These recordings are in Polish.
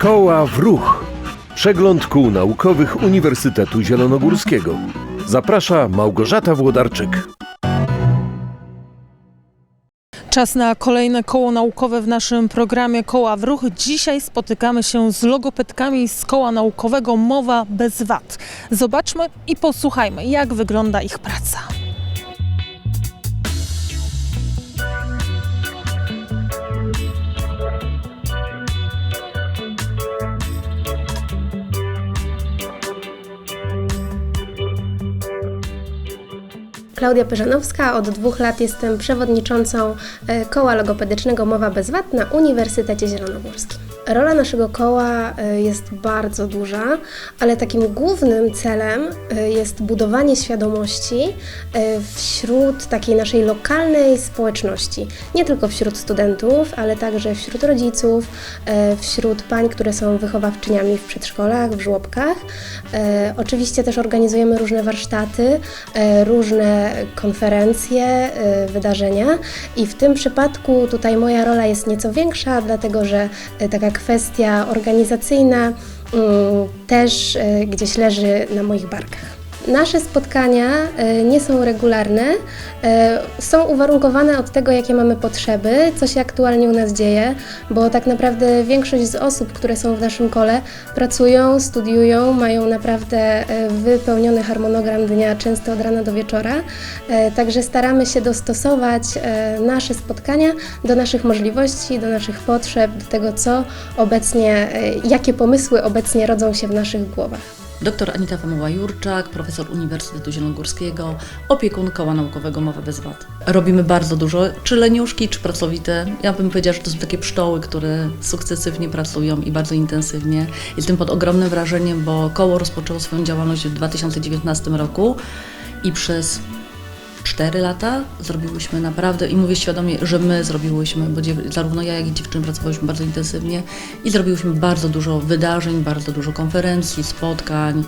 Koła w ruch. Przegląd kół naukowych Uniwersytetu Zielonogórskiego. Zaprasza Małgorzata Włodarczyk. Czas na kolejne koło naukowe w naszym programie Koła w Ruch. Dzisiaj spotykamy się z logopedkami z koła naukowego Mowa bez wad. Zobaczmy i posłuchajmy, jak wygląda ich praca. Klaudia Pyżanowska, od dwóch lat jestem przewodniczącą e, koła logopedycznego Mowa bez Wad na Uniwersytecie Zielonogórskim. Rola naszego koła e, jest bardzo duża, ale takim głównym celem e, jest budowanie świadomości wśród takiej naszej lokalnej społeczności. Nie tylko wśród studentów, ale także wśród rodziców, wśród pań, które są wychowawczyniami w przedszkolach, w żłobkach. Oczywiście też organizujemy różne warsztaty, różne konferencje, e, wydarzenia i w tym przypadku tutaj moja rola jest nieco większa, dlatego że e, taka kwestia organizacyjna mm, też e, gdzieś leży na moich barkach. Nasze spotkania e, nie są regularne, e, są uwarunkowane od tego, jakie mamy potrzeby, co się aktualnie u nas dzieje, bo tak naprawdę większość z osób, które są w naszym kole, pracują, studiują, mają naprawdę e, wypełniony harmonogram dnia, często od rana do wieczora. Także staramy się dostosować nasze spotkania do naszych możliwości, do naszych potrzeb, do tego, co obecnie, jakie pomysły obecnie rodzą się w naszych głowach. Dr Anita Famuła-Jurczak, profesor Uniwersytetu Zielonogórskiego, opiekun Koła Naukowego Mowa bez Wad. Robimy bardzo dużo, czy leniuszki, czy pracowite. Ja bym powiedziała, że to są takie pszczoły, które sukcesywnie pracują i bardzo intensywnie. Jestem pod ogromnym wrażeniem, bo koło rozpoczęło swoją działalność w 2019 roku i przez 4 lata zrobiłyśmy naprawdę, i mówię świadomie, że my zrobiłyśmy, bo zarówno ja, jak i dziewczyny pracowałyśmy bardzo intensywnie i zrobiłyśmy bardzo dużo wydarzeń, bardzo dużo konferencji, spotkań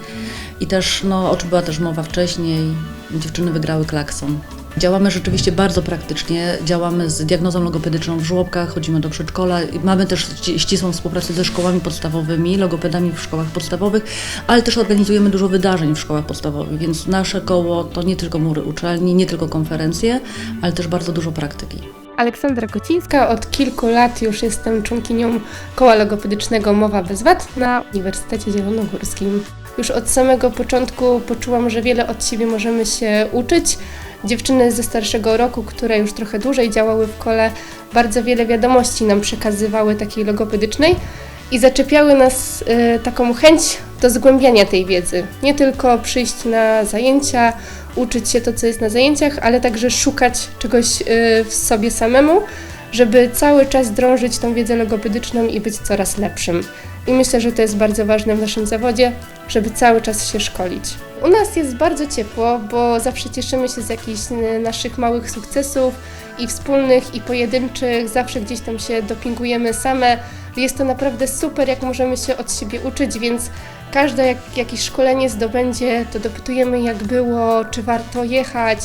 i też, no, o czym była też mowa wcześniej, dziewczyny wygrały klakson. Działamy rzeczywiście bardzo praktycznie, działamy z diagnozą logopedyczną w żłobkach, chodzimy do przedszkola, mamy też ści- ścisłą współpracę ze szkołami podstawowymi, logopedami w szkołach podstawowych, ale też organizujemy dużo wydarzeń w szkołach podstawowych, więc nasze koło to nie tylko mury uczelni, nie tylko konferencje, ale też bardzo dużo praktyki. Aleksandra Kocińska. Od kilku lat już jestem członkinią Koła Logopedycznego Mowa bez Wad na Uniwersytecie Zielonogórskim. Już od samego początku poczułam, że wiele od siebie możemy się uczyć. Dziewczyny ze starszego roku, które już trochę dłużej działały w kole, bardzo wiele wiadomości nam przekazywały takiej logopedycznej i zaczepiały nas e, taką chęć do zgłębiania tej wiedzy. Nie tylko przyjść na zajęcia, uczyć się to, co jest na zajęciach, ale także szukać czegoś e, w sobie samemu, żeby cały czas drążyć tą wiedzę logopedyczną i być coraz lepszym. I myślę, że to jest bardzo ważne w naszym zawodzie, żeby cały czas się szkolić. U nas jest bardzo ciepło, bo zawsze cieszymy się z jakichś e, naszych małych sukcesów i wspólnych, i pojedynczych. Zawsze gdzieś tam się dopingujemy same. Jest to naprawdę super, jak możemy się od siebie uczyć, więc każde jak, jakieś szkolenie zdobędzie, to dopytujemy jak było, czy warto jechać,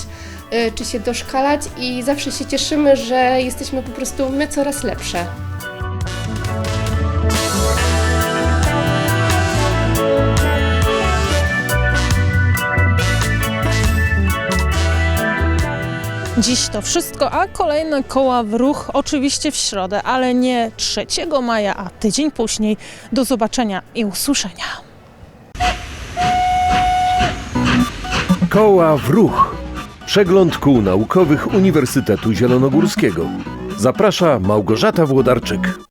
y, czy się doszkalać i zawsze się cieszymy, że jesteśmy po prostu my coraz lepsze. Dziś to wszystko, a kolejne koła w ruch oczywiście w środę, ale nie 3 maja, a tydzień później. Do zobaczenia i usłyszenia. Koła w ruch. Przegląd kół naukowych Uniwersytetu Zielonogórskiego. Zaprasza Małgorzata Włodarczyk.